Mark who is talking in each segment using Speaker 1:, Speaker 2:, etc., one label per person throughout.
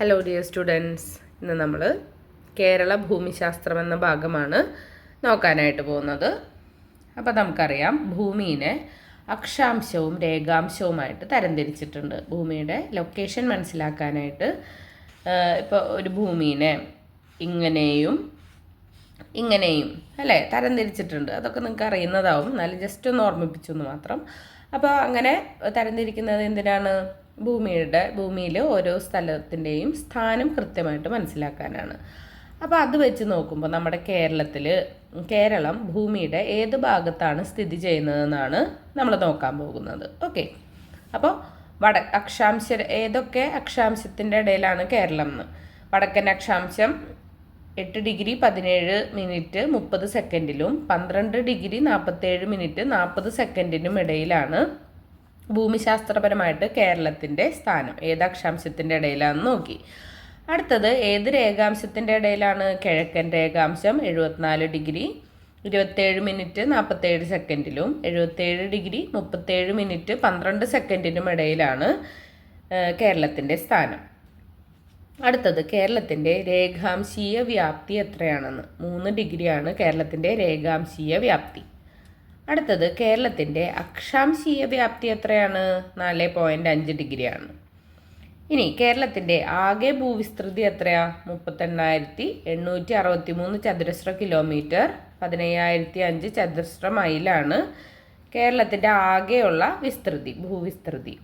Speaker 1: Hello dear students ഇന്ന് നമ്മൾ കേരള ഭൂമിശാസ്ത്രം എന്ന ഭാഗമാണ് നോക്കാനായിട്ട് പോകുന്നത്. അപ്പോൾ നമുക്കറിയാം ഭൂമിയെ അക്ഷാംശവും രേഖാംശവുമായിട്ട് തരംതിരിച്ചിട്ടുണ്ട്. ഭൂമിയുടെ ലൊക്കേഷൻ മനസ്സിലാക്കാനായിട്ട് ഇപ്പോൾ ഒരു ഭൂമിനെ ഇങ്ങനെയും ഇങ്ങനെയും അല്ലേ തരംതിരിച്ചിട്ടുണ്ട്. അതൊക്കെ നിങ്ങൾക്ക് അറിയുന്നതാവും എന്നാലും ജസ്റ്റ് ഒന്ന് ഓർമ്മിപ്പിച്ചു മാത്രം അപ്പോൾ അങ്ങനെ തരംതിരിക്കുന്നത് എന്തിനാണ്? ഭൂമിയുടെ ഭൂമിയിൽ ഓരോ സ്ഥലത്തിന്റെയും സ്ഥാനം കൃത്യമായിട്ട് മനസ്സിലാക്കാനാണ്. അപ്പോൾ അത് വെച്ച് നോക്കുമ്പോൾ നമ്മുടെ കേരളത്തിൽ കേരളം ഭൂമിയുടെ ഏത് ഭാഗത്താണ് സ്ഥിതി ചെയ്യുന്നതെന്നാണ് നമ്മൾ നോക്കാൻ പോകുന്നത്. ഓക്കെ. അപ്പോൾ വട അക്ഷാംശ ഏതൊക്കെ അക്ഷാംശത്തിന്റെ ഇടയിലാണ് കേരളം എന്ന്? വടക്കൻ അക്ഷാംശം എട്ട് ഡിഗ്രി പതിനേഴ് മിനിറ്റ് മുപ്പത് സെക്കൻഡിലും പന്ത്രണ്ട് ഡിഗ്രി നാൽപ്പത്തേഴ് മിനിറ്റ് നാൽപ്പത് സെക്കൻഡിനും ഇടയിലാണ് ഭൂമിശാസ്ത്രപരമായിട്ട് കേരളത്തിന്റെ സ്ഥാനം. ഏത് അക്ഷാംശത്തിന്റെ ഇടയിലാണെന്ന് നോക്കി. അടുത്തത് ഏത് രേഖാംശത്തിന്റെ ഇടയിലാണ്? കിഴക്കൻ രേഖാംശം എഴുപത്തിനാല് ഡിഗ്രി ഇരുപത്തേഴ് മിനിറ്റ് നാൽപ്പത്തേഴ് സെക്കൻഡിലും എഴുപത്തേഴ് ഡിഗ്രി മുപ്പത്തേഴ് മിനിറ്റ് പന്ത്രണ്ട് സെക്കൻഡിനും ഇടയിലാണ് കേരളത്തിന്റെ സ്ഥാനം. അടുത്തത് കേരളത്തിന്റെ രേഖാംശീയ വ്യാപ്തി എത്രയാണെന്ന്. മൂന്ന് ഡിഗ്രിയാണ് കേരളത്തിന്റെ രേഖാംശീയ വ്യാപ്തി. അടുത്തത് കേരളത്തിന്റെ അക്ഷാംശീയ വ്യാപ്തി എത്രയാണ്? നാല് പോയിന്റ് അഞ്ച് ഡിഗ്രിയാണ്. ഇനി കേരളത്തിന്റെ ആകെ ഭൂവിസ്തൃതി എത്രയാ? മുപ്പത്തെണ്ണായിരത്തി എണ്ണൂറ്റി അറുപത്തി മൂന്ന് ചതുരശ്ര കിലോമീറ്റർ പതിനയ്യായിരത്തി അഞ്ച് ചതുരശ്ര മൈലാണ് കേരളത്തിന്റെ ആകെയുള്ള വിസ്തൃതി ഭൂവിസ്തൃതി.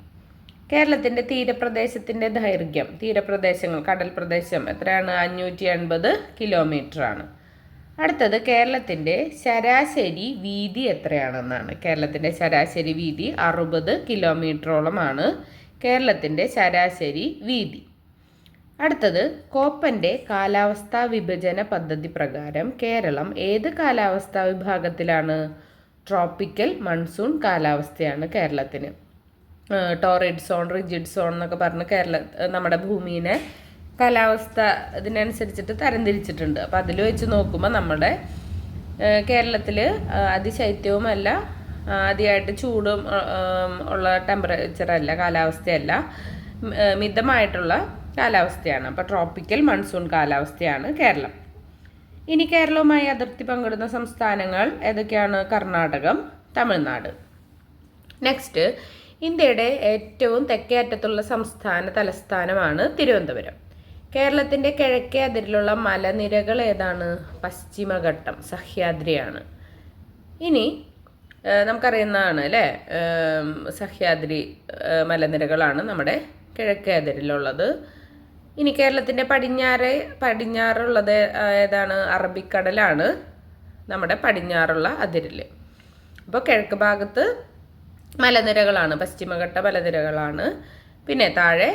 Speaker 1: കേരളത്തിന്റെ തീരപ്രദേശത്തിന്റെ ദൈർഘ്യം തീരപ്രദേശങ്ങൾ കടൽ പ്രദേശം എത്രയാണ്? അഞ്ഞൂറ്റി എൺപത് കിലോമീറ്ററാണ്. അടുത്തത് കേരളത്തിന്റെ ശരാശരി വീതി എത്രയാണെന്നാണ്. കേരളത്തിന്റെ ശരാശരി വീതി അറുപത് കിലോമീറ്ററോളമാണ്. കേരളത്തിന്റെ ശരാശരി വീതി. അടുത്തത് കോപ്പന്റെ കാലാവസ്ഥാ വിഭജന പദ്ധതി പ്രകാരം കേരളം ഏത് കാലാവസ്ഥാ വിഭാഗത്തിലാണ്? ട്രോപ്പിക്കൽ മൺസൂൺ കാലാവസ്ഥയാണ് കേരളത്തിന്. ടോറിഡ് സോൺ റിജിഡ് സോൺ എന്നൊക്കെ പറഞ്ഞ് കേരള നമ്മുടെ ഭൂമിനെ കാലാവസ്ഥ ഇതിനനുസരിച്ചിട്ട് തരംതിരിച്ചിട്ടുണ്ട്. അപ്പോൾ അതിൽ വെച്ച് നോക്കുമ്പോൾ നമ്മുടെ കേരളത്തിൽ അതിശൈത്യവുമല്ല ആദ്യമായിട്ട് ചൂടും ഉള്ള ടെമ്പറേച്ചറല്ല കാലാവസ്ഥയല്ല മിതമായിട്ടുള്ള കാലാവസ്ഥയാണ്. അപ്പോൾ ട്രോപ്പിക്കൽ മൺസൂൺ കാലാവസ്ഥയാണ് കേരളം. ഇനി കേരളവുമായി അതിർത്തി പങ്കിടുന്ന സംസ്ഥാനങ്ങൾ ഏതൊക്കെയാണ്? കർണാടകം തമിഴ്നാട്. നെക്സ്റ്റ് ഇന്ത്യയുടെ ഏറ്റവും തെക്കേ അറ്റത്തുള്ള സംസ്ഥാന തലസ്ഥാനമാണ് തിരുവനന്തപുരം. കേരളത്തിന്റെ കിഴക്കേ അതിരിലുള്ള മലനിരകൾ ഏതാണ്? പശ്ചിമഘട്ടം സഹ്യാദ്രിയാണ്. ഇനി നമുക്കറിയുന്നതാണ് അല്ലേ? സഹ്യാദ്രി മലനിരകളാണ് നമ്മുടെ കിഴക്കേ അതിരിലുള്ളത്. ഇനി കേരളത്തിന്റെ പടിഞ്ഞാറ് പടിഞ്ഞാറുള്ളത് ഏതാണ്? അറബിക്കടലാണ് നമ്മുടെ പടിഞ്ഞാറുള്ള അതിരിൽ അപ്പോൾ കിഴക്ക് ഭാഗത്ത് മലനിരകളാണ് പശ്ചിമഘട്ട മലനിരകളാണ്. പിന്നെ താഴെ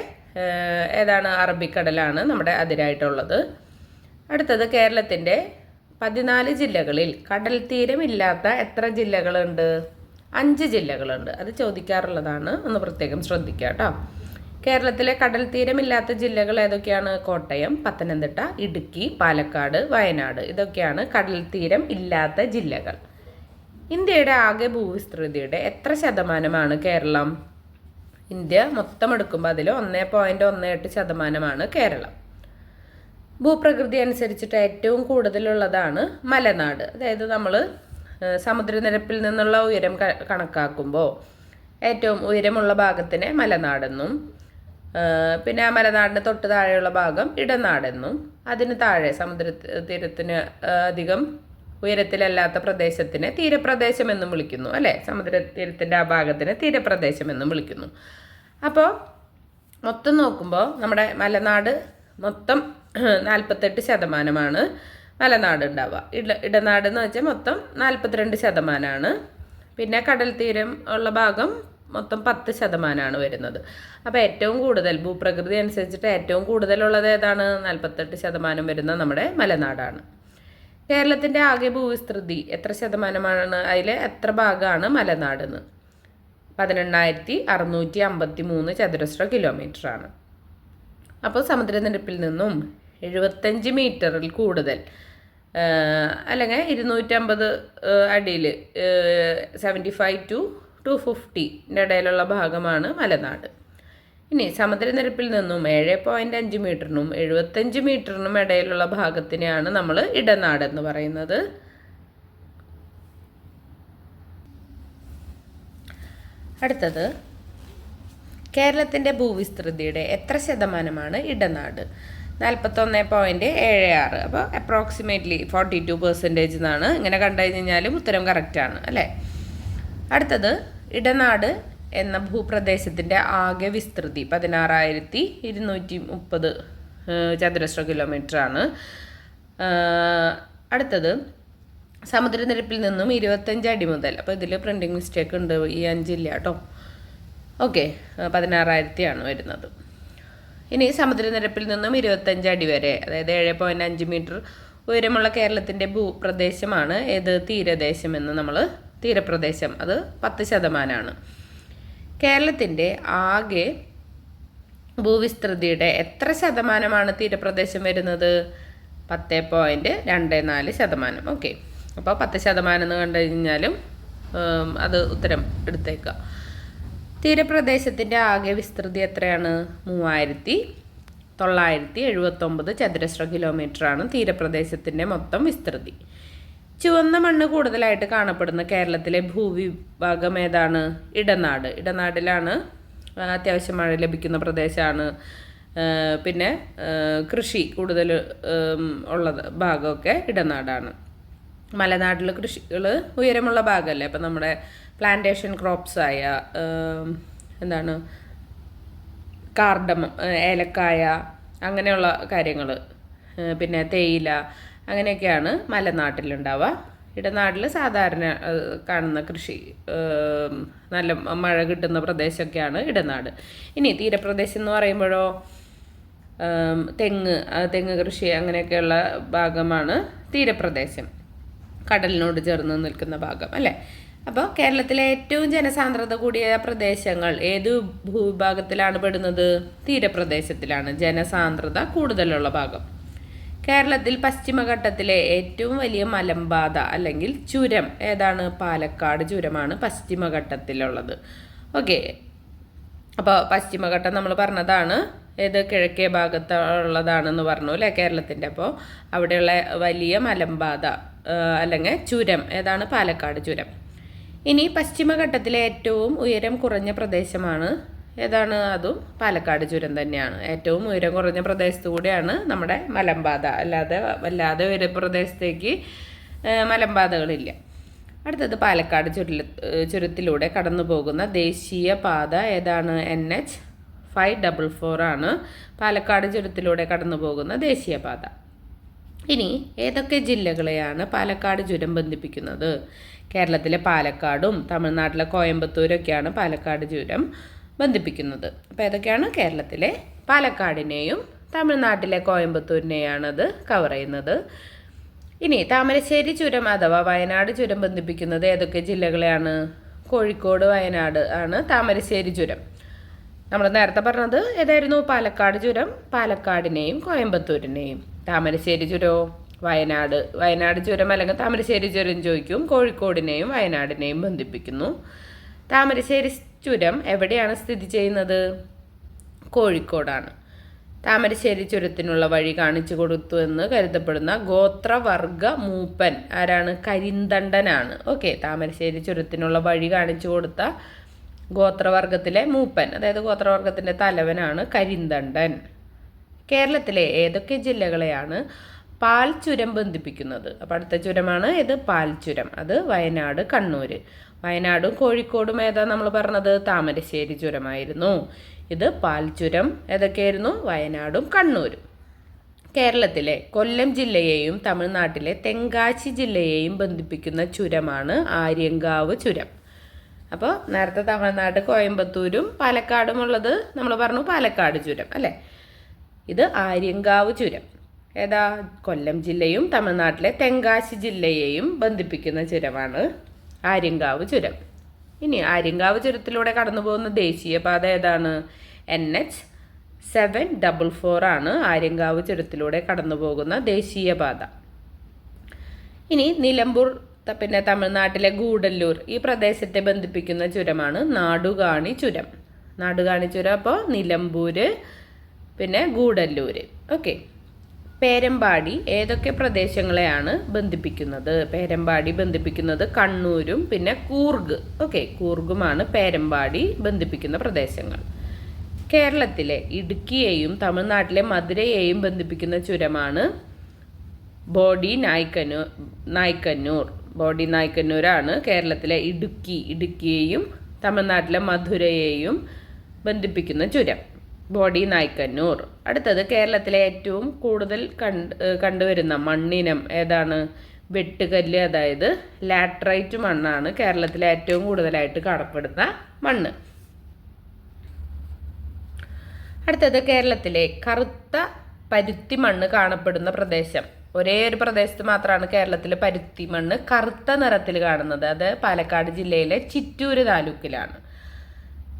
Speaker 1: ഏതാണ് അറബിക്കടലാണ് നമ്മുടെ അതിരായിട്ടുള്ളത്. അടുത്തത് കേരളത്തിന്റെ പതിനാല് ജില്ലകളിൽ കടൽ തീരമില്ലാത്ത എത്ര ജില്ലകളുണ്ട്? അഞ്ച് ജില്ലകളുണ്ട്. അത് ചോദിക്കാറുള്ളതാണ്. ഒന്ന് പ്രത്യേകം ശ്രദ്ധിക്കുക കേട്ടോ. കേരളത്തിലെ കടൽ തീരമില്ലാത്ത ജില്ലകൾ ഏതൊക്കെയാണ്? കോട്ടയം പത്തനംതിട്ട ഇടുക്കി പാലക്കാട് വയനാട്. ഇതൊക്കെയാണ് കടൽ തീരം ഇല്ലാത്ത ജില്ലകൾ. ഇന്ത്യയുടെ ആകെ ഭൂവിസ്തൃതിയുടെ എത്ര ശതമാനമാണ് കേരളം? ഇന്ത്യ മൊത്തം എടുക്കുമ്പോൾ അതിൽ ഒന്ന് പോയിന്റ് ഒന്ന് എട്ട് ശതമാനമാണ് കേരളം. ഭൂപ്രകൃതി അനുസരിച്ചിട്ട് ഏറ്റവും കൂടുതലുള്ളതാണ് മലനാട്. അതായത് നമ്മൾ സമുദ്രനിരപ്പിൽ നിന്നുള്ള ഉയരം കണക്കാക്കുമ്പോൾ ഏറ്റവും ഉയരമുള്ള ഭാഗത്തിനെ മലനാടെന്നും പിന്നെ ആ മലനാടിന് തൊട്ട് താഴെയുള്ള ഭാഗം ഇടനാടെന്നും അതിന് താഴെ സമുദ്ര തീരത്തിന് അധികം ഉയരത്തിലല്ലാത്ത പ്രദേശത്തിനെ തീരപ്രദേശം എന്നും വിളിക്കുന്നു അല്ലേ? സമുദ്ര തീരത്തിന്റെ ആ ഭാഗത്തിനെ തീരപ്രദേശം എന്നും വിളിക്കുന്നു. അപ്പോൾ മൊത്തം നോക്കുമ്പോൾ നമ്മുടെ മലനാട് മൊത്തം നാൽപ്പത്തെട്ട് ശതമാനമാണ് മലനാട് ഉണ്ടാവുക. ഇട ഇടനാട് എന്ന് വെച്ചാൽ മൊത്തം നാൽപ്പത്തിരണ്ട് ശതമാനമാണ് പിന്നെ കടൽ തീരം ഉള്ള ഭാഗം മൊത്തം പത്ത് ശതമാനമാണ് വരുന്നത്. അപ്പോൾ ഏറ്റവും കൂടുതൽ ഭൂപ്രകൃതി അനുസരിച്ചിട്ട് ഏറ്റവും കൂടുതലുള്ളത് ഏതാണ്? നാൽപ്പത്തെട്ട് ശതമാനം വരുന്ന നമ്മുടെ മലനാടാണ്. കേരളത്തിന്റെ ആകെ ഭൂവിസ്തൃതി എത്ര ശതമാനമാണ്? അതിൽ എത്ര ഭാഗമാണ് മലനാടെന്ന്? പതിനെണ്ണായിരത്തി അറുന്നൂറ്റി അമ്പത്തി മൂന്ന് ചതുരശ്ര കിലോമീറ്ററാണ്. അപ്പോൾ സമുദ്രനിരപ്പിൽ നിന്നും എഴുപത്തഞ്ച് മീറ്ററിൽ കൂടുതൽ അല്ലെങ്കിൽ ഇരുന്നൂറ്റമ്പത് അടിയിൽ സെവന്റി ഫൈവ് ടു ടു ഫിഫ്റ്റിന്റെ ഇടയിലുള്ള ഭാഗമാണ് മലനാട്. ഇനി സമുദ്രനിരപ്പിൽ നിന്നും ഏഴ് പോയിന്റ് അഞ്ച് മീറ്ററിനും എഴുപത്തഞ്ച് മീറ്ററിനും ഇടയിലുള്ള ഭാഗത്തിനെയാണ് നമ്മൾ ഇടനാട് എന്ന് പറയുന്നത്. അടുത്തത് കേരളത്തിന്റെ ഭൂവിസ്തൃതിയുടെ എത്ര ശതമാനമാണ് ഇടനാട്? നാൽപ്പത്തൊന്ന് പോയിന്റ് ഏഴ് ആറ്. അപ്പോൾ അപ്രോക്സിമേറ്റ്ലി ഫോർട്ടി ടു പെർസെന്റേജ് എന്നാണ്. ഇങ്ങനെ കണ്ടു കഴിഞ്ഞാലും ഉത്തരം കറക്റ്റാണ് അല്ലേ? അടുത്തത് ഇടനാട് എന്ന ഭൂപ്രദേശത്തിന്റെ ആകെ വിസ്തൃതി പതിനാറായിരത്തി ഇരുന്നൂറ്റി മുപ്പത് ചതുരശ്ര കിലോമീറ്റർ ആണ് അടുത്തത്. സമുദ്രനിരപ്പിൽ നിന്നും ഇരുപത്തഞ്ച് അടി മുതൽ അപ്പോൾ ഇതിൽ പ്രിന്റിങ് മിസ്റ്റേക്ക് ഉണ്ട് ഈ അഞ്ചില്ല കേട്ടോ ഓക്കെ പതിനാറായിരത്തിയാണ് വരുന്നത്. ഇനി സമുദ്രനിരപ്പിൽ നിന്നും ഇരുപത്തഞ്ച് അടി വരെ അതായത് ഏഴ് പോയിന്റ് അഞ്ച് മീറ്റർ ഉയരമുള്ള കേരളത്തിന്റെ ഭൂപ്രദേശമാണ്. ഏത് തീരദേശം എന്ന് നമ്മൾ തീരപ്രദേശം അത് പത്ത് ശതമാനമാണ് കേരളത്തിന്റെ ആകെ ഭൂവിസ്തൃതിയുടെ എത്ര ശതമാനമാണ് തീരപ്രദേശം വരുന്നത്? പത്ത് പോയിന്റ് രണ്ട് നാല് ശതമാനം. ഓക്കെ അപ്പോൾ പത്ത് ശതമാനം എന്ന് കണ്ടു കഴിഞ്ഞാലും അത് ഉത്തരം എടുത്തേക്കുക. തീരപ്രദേശത്തിന്റെ ആകെ വിസ്തൃതി എത്രയാണ്? മൂവായിരത്തി തൊള്ളായിരത്തി എഴുപത്തൊമ്പത് ചതുരശ്ര കിലോമീറ്ററാണ് തീരപ്രദേശത്തിന്റെ മൊത്തം വിസ്തൃതി. ചുവന്ന മണ്ണ് കൂടുതലായിട്ട് കാണപ്പെടുന്ന കേരളത്തിലെ ഭൂവിഭാഗം ഏതാണ്? ഇടനാട്. ഇടനാടിലാണ് അത്യാവശ്യം മഴ ലഭിക്കുന്ന പ്രദേശമാണ് പിന്നെ കൃഷി കൂടുതൽ ഉള്ളത് ഭാഗമൊക്കെ ഇടനാടാണ്. മലനാട്ടിൽ കൃഷികൾ ഉയരമുള്ള ഭാഗമല്ലേ? അപ്പം നമ്മുടെ പ്ലാന്റേഷൻ ക്രോപ്സ് ആയ എന്താണ്? കാർഡമം ഏലക്കായ അങ്ങനെയുള്ള കാര്യങ്ങൾ പിന്നെ തേയില അങ്ങനെയൊക്കെയാണ് മലനാട്ടിലുണ്ടാവുക. ഇടനാട്ടിൽ സാധാരണ കാണുന്ന കൃഷി നല്ല മഴ കിട്ടുന്ന പ്രദേശമൊക്കെയാണ് ഇടനാട്. ഇനി തീരപ്രദേശം എന്ന് പറയുമ്പോഴോ തെങ്ങ് തെങ്ങ് കൃഷി അങ്ങനെയൊക്കെയുള്ള ഭാഗമാണ് തീരപ്രദേശം. കടലിനോട് ചേർന്ന് നിൽക്കുന്ന ഭാഗം അല്ലേ? അപ്പോൾ കേരളത്തിലെ ഏറ്റവും ജനസാന്ദ്രത കൂടിയ പ്രദേശങ്ങൾ ഏത് ഭൂവിഭാഗത്തിലാണ് പെടുന്നത്? തീരപ്രദേശത്തിലാണ് ജനസാന്ദ്രത കൂടുതലുള്ള ഭാഗം. കേരളത്തിൽ പശ്ചിമഘട്ടത്തിലെ ഏറ്റവും വലിയ മലമ്പാത അല്ലെങ്കിൽ ചുരം ഏതാണ്? പാലക്കാട് ചുരമാണ് പശ്ചിമഘട്ടത്തിലുള്ളത്. ഓക്കെ. അപ്പോൾ പശ്ചിമഘട്ടം നമ്മൾ പറഞ്ഞതാണ്. ഏത് കിഴക്കേ ഭാഗത്തുള്ളതാണെന്ന് പറഞ്ഞു അല്ലേ കേരളത്തിന്റെ? അപ്പോൾ അവിടെയുള്ള വലിയ മലമ്പാത അല്ലെങ്കിൽ ചുരം ഏതാണ്? പാലക്കാട് ചുരം. ഇനി പശ്ചിമഘട്ടത്തിലെ ഏറ്റവും ഉയരം കുറഞ്ഞ പ്രദേശമാണ് ഏതാണ് അതും പാലക്കാട് ചുരം തന്നെയാണ്. ഏറ്റവും ഉയരം കുറഞ്ഞ പ്രദേശത്തു കൂടിയാണ് നമ്മുടെ മലമ്പാത. അല്ലാതെ വല്ലാതെ ഒരു പ്രദേശത്തേക്ക് മലമ്പാതകളില്ല. അടുത്തത് പാലക്കാട് ചുരുല ചുരത്തിലൂടെ കടന്നു പോകുന്ന ദേശീയ പാത ഏതാണ്? N H five double four ആണ്. പാലക്കാട് ചുരത്തിലൂടെ കടന്നു പോകുന്ന ദേശീയപാത ഇനി ഏതൊക്കെ ജില്ലകളെയാണ് പാലക്കാട് ചുരം ബന്ധിപ്പിക്കുന്നത്? കേരളത്തിലെ പാലക്കാടും തമിഴ്നാട്ടിലെ കോയമ്പത്തൂരൊക്കെയാണ് പാലക്കാട് ചുരം. ബന്ധിപ്പിക്കുന്നത്. അപ്പോൾ ഏതൊക്കെയാണ്? കേരളത്തിലെ പാലക്കാടിനെയും തമിഴ്നാട്ടിലെ കോയമ്പത്തൂരിനെയാണ് അത് കവർ ചെയ്യുന്നത്. ഇനി താമരശ്ശേരി ചുരം അഥവാ വയനാട് ചുരം ബന്ധിപ്പിക്കുന്നത് ഏതൊക്കെ ജില്ലകളെയാണ്? കോഴിക്കോട് വയനാട് ആണ് താമരശ്ശേരി ചുരം. നമ്മൾ നേരത്തെ പറഞ്ഞത് ഏതായിരുന്നു? പാലക്കാട് ചുരം പാലക്കാടിനെയും കോയമ്പത്തൂരിനെയും. താമരശ്ശേരി ചുരമോ വയനാട്. വയനാട് ചുരം അല്ലെങ്കിൽ താമരശ്ശേരി ചുരം ചോദിക്കും. കോഴിക്കോടിനെയും വയനാടിനെയും ബന്ധിപ്പിക്കുന്നു. താമരശ്ശേരി ചുരം എവിടെയാണ് സ്ഥിതി ചെയ്യുന്നത്? കോഴിക്കോടാണ്. താമരശ്ശേരി ചുരത്തിനുള്ള വഴി കാണിച്ചു കൊടുത്തു എന്ന് കരുതപ്പെടുന്ന ഗോത്രവർഗ മൂപ്പൻ ആരാണ്? കരിന്തണ്ടനാണ്. ഓക്കെ താമരശ്ശേരി ചുരത്തിനുള്ള വഴി കാണിച്ചു കൊടുത്ത ഗോത്രവർഗത്തിലെ മൂപ്പൻ അതായത് ഗോത്രവർഗത്തിന്റെ തലവനാണ് കരിന്തണ്ടൻ. കേരളത്തിലെ ഏതൊക്കെ ജില്ലകളെയാണ് പാൽ ചുരം ബന്ധിപ്പിക്കുന്നത്? അപ്പോൾ അടുത്ത ചുരമാണ് ഇത് പാൽ ചുരം അത് വയനാട് കണ്ണൂർ വയനാടും കോഴിക്കോടും ഏതാ നമ്മൾ പറഞ്ഞത്? താമരശ്ശേരി ചുരമായിരുന്നു. ഇത് പാൽ ചുരം ഏതൊക്കെയായിരുന്നു? വയനാടും കണ്ണൂരും. കേരളത്തിലെ കൊല്ലം ജില്ലയെയും തമിഴ്നാട്ടിലെ തെങ്കാശി ജില്ലയെയും ബന്ധിപ്പിക്കുന്ന ചുരമാണ് ആര്യങ്കാവ് ചുരം. അപ്പോൾ നേരത്തെ തമിഴ്നാട് കോയമ്പത്തൂരും പാലക്കാടും ഉള്ളത് നമ്മൾ പറഞ്ഞു പാലക്കാട് ചുരം അല്ലേ? ഇത് ആര്യങ്കാവ് ചുരം. ഏതാ? കൊല്ലം ജില്ലയും തമിഴ്നാട്ടിലെ തെങ്കാശി ജില്ലയെയും ബന്ധിപ്പിക്കുന്ന ചുരമാണ്. ആര്യങ്കാവ് ചുരം. ഇനി ആര്യങ്കാവ് ചുരത്തിലൂടെ കടന്നു പോകുന്ന ദേശീയപാത ഏതാണ്? N H seven double four ആണ് ആര്യങ്കാവ് ചുരത്തിലൂടെ കടന്നു പോകുന്ന ദേശീയപാത ഇനി നിലമ്പൂർ പിന്നെ തമിഴ്നാട്ടിലെ ഗൂഡല്ലൂർ ഈ പ്രദേശത്തെ ബന്ധിപ്പിക്കുന്ന ചുരമാണ് നാടുകാണി ചുരം. നാടുകാണി ചുരം അപ്പോൾ നിലമ്പൂർ പിന്നെ ഗൂഡല്ലൂർ ഓക്കെ പേരമ്പാടി ഏതൊക്കെ പ്രദേശങ്ങളെയാണ് ബന്ധിപ്പിക്കുന്നത്? പേരമ്പാടി ബന്ധിപ്പിക്കുന്നത് കണ്ണൂരും പിന്നെ കൂർഗ്. ഓക്കെ കൂർഗുമാണ് പേരമ്പാടി ബന്ധിപ്പിക്കുന്ന പ്രദേശങ്ങൾ. കേരളത്തിലെ ഇടുക്കിയെയും തമിഴ്നാട്ടിലെ മധുരയെയും ബന്ധിപ്പിക്കുന്ന ചുരമാണ് ബോഡി നായ്ക്കന്നൂർ നായ്ക്കന്നൂർ. ബോഡി നായ്ക്കന്നൂരാണ് കേരളത്തിലെ ഇടുക്കി ഇടുക്കിയെയും തമിഴ്നാട്ടിലെ മധുരയെയും ബന്ധിപ്പിക്കുന്ന ചുരം. ബോഡി നായ്ക്കന്നൂർ. അടുത്തത് കേരളത്തിലെ ഏറ്റവും കൂടുതൽ കണ്ട് കണ്ടുവരുന്ന മണ്ണിനം ഏതാണ്? വെട്ടുകല്ല് അതായത് ലാട്രൈറ്റ് മണ്ണാണ് കേരളത്തിലെ ഏറ്റവും കൂടുതലായിട്ട് കാണപ്പെടുന്ന മണ്ണ്. അടുത്തത് കേരളത്തിലെ കറുത്ത പരുത്തി മണ്ണ് കാണപ്പെടുന്ന പ്രദേശം. ഒരേ ഒരു പ്രദേശത്ത് മാത്രമാണ് കേരളത്തിലെ പരുത്തി മണ്ണ് കറുത്ത നിറത്തിൽ കാണുന്നത്. അത് പാലക്കാട് ജില്ലയിലെ ചിറ്റൂര് താലൂക്കിലാണ്.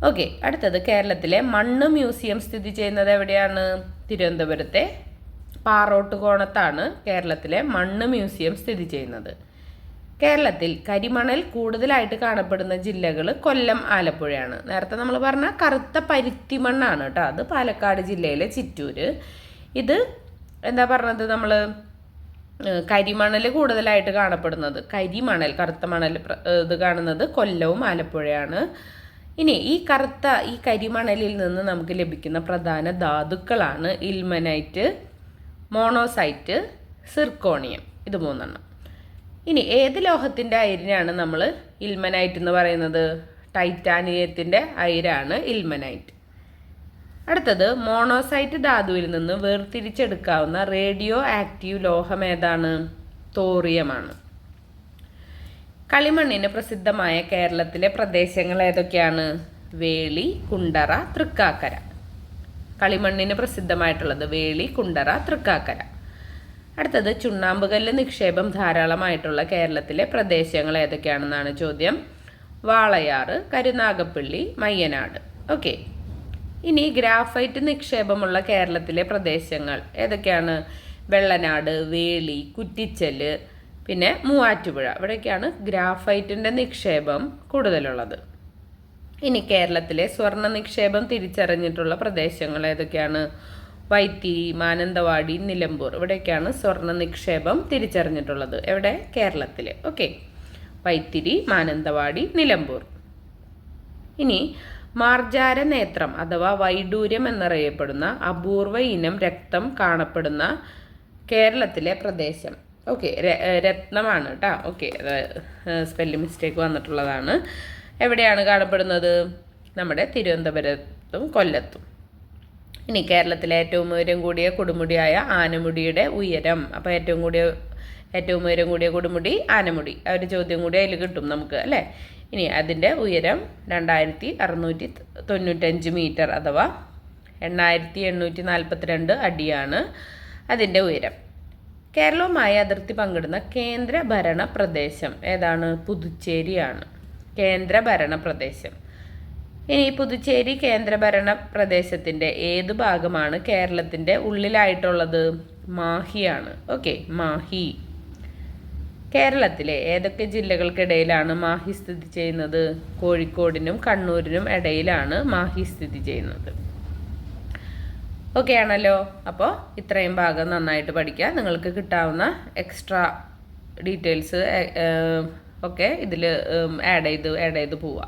Speaker 1: ഓക്കെ അടുത്തത് കേരളത്തിലെ മണ്ണ് മ്യൂസിയം സ്ഥിതി ചെയ്യുന്നത് എവിടെയാണ്? തിരുവനന്തപുരത്തെ പാറോട്ടുകോണത്താണ് കേരളത്തിലെ മണ്ണ് മ്യൂസിയം സ്ഥിതി ചെയ്യുന്നത്. കേരളത്തിൽ കരിമണൽ കൂടുതലായിട്ട് കാണപ്പെടുന്ന ജില്ലകൾ കൊല്ലം ആലപ്പുഴയാണ്. നേരത്തെ നമ്മൾ പറഞ്ഞ കറുത്ത പരുത്തി മണ്ണാണ് കേട്ടോ അത് പാലക്കാട് ജില്ലയിലെ ചിറ്റൂര്. ഇത് എന്താ പറഞ്ഞത് നമ്മൾ കരിമണൽ കൂടുതലായിട്ട് കാണപ്പെടുന്നത്. കരിമണൽ കറുത്ത മണൽ ഇത് കാണുന്നത് കൊല്ലവും ആലപ്പുഴയാണ്. ഇനി ഈ കറുത്ത ഈ കരിമണലിൽ നിന്ന് നമുക്ക് ലഭിക്കുന്ന പ്രധാന ധാതുക്കളാണ് ഇൽമനൈറ്റ് മോണോസൈറ്റ് സിർക്കോണിയം. ഇത് മൂന്നെണ്ണം. ഇനി ഏത് ലോഹത്തിന്റെ അയിരിനാണ് നമ്മൾ ഇൽമനൈറ്റ് എന്ന് പറയുന്നത്? ടൈറ്റാനിയത്തിന്റെ അയിരാണ് ഇൽമനൈറ്റ്. അടുത്തത് മോണോസൈറ്റ് ധാതുവിൽ നിന്ന് വേർതിരിച്ചെടുക്കാവുന്ന റേഡിയോ ആക്റ്റീവ് ലോഹം ഏതാണ്? തോറിയമാണ്. കളിമണ്ണിന് പ്രസിദ്ധമായ കേരളത്തിലെ പ്രദേശങ്ങൾ ഏതൊക്കെയാണ്? വേളി കുണ്ടറ തൃക്കാക്കര. കളിമണ്ണിന് പ്രസിദ്ധമായിട്ടുള്ളത് വേളി കുണ്ടറ തൃക്കാക്കര. അടുത്തത് ചുണ്ണാമ്പുകല്ല് നിക്ഷേപം ധാരാളമായിട്ടുള്ള കേരളത്തിലെ പ്രദേശങ്ങൾ ഏതൊക്കെയാണെന്നാണ് ചോദ്യം. വാളയാറ് കരുനാഗപ്പള്ളി മയ്യനാട്. ഓക്കെ. ഇനി ഗ്രാഫൈറ്റ് നിക്ഷേപമുള്ള കേരളത്തിലെ പ്രദേശങ്ങൾ ഏതൊക്കെയാണ്? വെള്ളനാട് വേളി കുറ്റിച്ചൽ പിന്നെ മൂവാറ്റുപുഴ. ഇവിടെയൊക്കെയാണ് ഗ്രാഫൈറ്റിന്റെ നിക്ഷേപം കൂടുതലുള്ളത്. ഇനി കേരളത്തിലെ സ്വർണ നിക്ഷേപം തിരിച്ചറിഞ്ഞിട്ടുള്ള പ്രദേശങ്ങൾ ഏതൊക്കെയാണ്? വൈത്തി മാനന്തവാടി നിലമ്പൂർ. ഇവിടെയൊക്കെയാണ് സ്വർണ നിക്ഷേപം തിരിച്ചറിഞ്ഞിട്ടുള്ളത്. എവിടെ? കേരളത്തിൽ ഓക്കെ. വൈത്തിരി മാനന്തവാടി നിലമ്പൂർ. ഇനി മാർജാര നേത്രം അഥവാ വൈഡൂര്യം എന്നറിയപ്പെടുന്ന അപൂർവ ഇനം രക്തം കാണപ്പെടുന്ന കേരളത്തിലെ പ്രദേശം. ഓക്കെ രത്നമാണ് കേട്ടോ ഓക്കെ സ്പെല്ലിംഗ് മിസ്റ്റേക്ക് വന്നിട്ടുള്ളതാണ്. എവിടെയാണ് കാണപ്പെടുന്നത്? നമ്മുടെ തിരുവനന്തപുരത്തും കൊല്ലത്തും. ഇനി കേരളത്തിലെ ഏറ്റവും ഉയരം കൂടിയ കൊടുമുടിയായ ആനമുടിയുടെ ഉയരം. അപ്പോൾ ഏറ്റവും കൂടിയ ഏറ്റവും ഉയരം കൂടിയ കൊടുമുടി ആനമുടി. ആ ഒരു ചോദ്യം കൂടി അതിൽ കിട്ടും നമുക്ക് അല്ലേ? ഇനി അതിന്റെ ഉയരം രണ്ടായിരത്തി അറുന്നൂറ്റി തൊണ്ണൂറ്റഞ്ച് മീറ്റർ അഥവാ എണ്ണായിരത്തി എണ്ണൂറ്റി നാൽപ്പത്തിരണ്ട് അടിയാണ് അതിന്റെ ഉയരം. കേരളവുമായി അതിർത്തി പങ്കിടുന്ന കേന്ദ്ര ഭരണ പ്രദേശം ഏതാണ്? പുതുച്ചേരിയാണ്. കേന്ദ്ര ഭരണ പ്രദേശം. ഇനി പുതുച്ചേരി കേന്ദ്രഭരണ പ്രദേശത്തിന്റെ ഏത് ഭാഗമാണ് കേരളത്തിന്റെ ഉള്ളിലായിട്ടുള്ളത്? മാഹിയാണ്. ഓക്കെ മാഹി. കേരളത്തിലെ ഏതൊക്കെ ജില്ലകൾക്കിടയിലാണ് മാഹി സ്ഥിതി ചെയ്യുന്നത്? കോഴിക്കോടിനും കണ്ണൂരിനും ഇടയിലാണ് മാഹി സ്ഥിതി ചെയ്യുന്നത്. ഓക്കെ ആണല്ലോ അപ്പോൾ ഇത്രയും ഭാഗം നന്നായിട്ട് പഠിക്കുക നിങ്ങൾക്ക് കിട്ടാവുന്ന എക്സ്ട്രാ ഡീറ്റെയിൽസ് ഒക്കെ ഇതിൽ ആഡ് ചെയ്ത് ആഡ് ചെയ്ത് പോവുക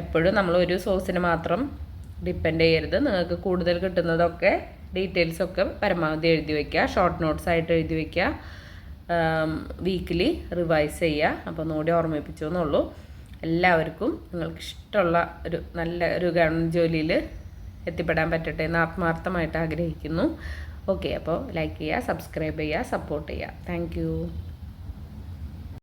Speaker 1: എപ്പോഴും നമ്മൾ ഒരു സോഴ്സിന് മാത്രം ഡിപ്പെൻഡ് ചെയ്യരുത്. നിങ്ങൾക്ക് കൂടുതൽ കിട്ടുന്നതൊക്കെ ഡീറ്റെയിൽസ് ഒക്കെ പരമാവധി എഴുതി വയ്ക്കുക ഷോർട്ട് നോട്ട്സ് ആയിട്ട് എഴുതി വയ്ക്കുക വീക്കിലി റിവൈസ് ചെയ്യുക. അപ്പോൾ ഒന്നുകൂടി ഓർമ്മിപ്പിച്ചു എന്നുള്ളൂ. എല്ലാവർക്കും നിങ്ങൾക്ക് ഇഷ്ടമുള്ള ഒരു നല്ല ഒരു ഗവൺമെന്റ് ജോലിയിൽ എത്തിപ്പെടാൻ പറ്റട്ടെ എന്ന് ആത്മാർത്ഥമായിട്ട് ആഗ്രഹിക്കുന്നു. ഓക്കെ അപ്പോൾ ലൈക്ക് ചെയ്യുക സബ്സ്ക്രൈബ് ചെയ്യുക സപ്പോർട്ട് ചെയ്യുക. താങ്ക്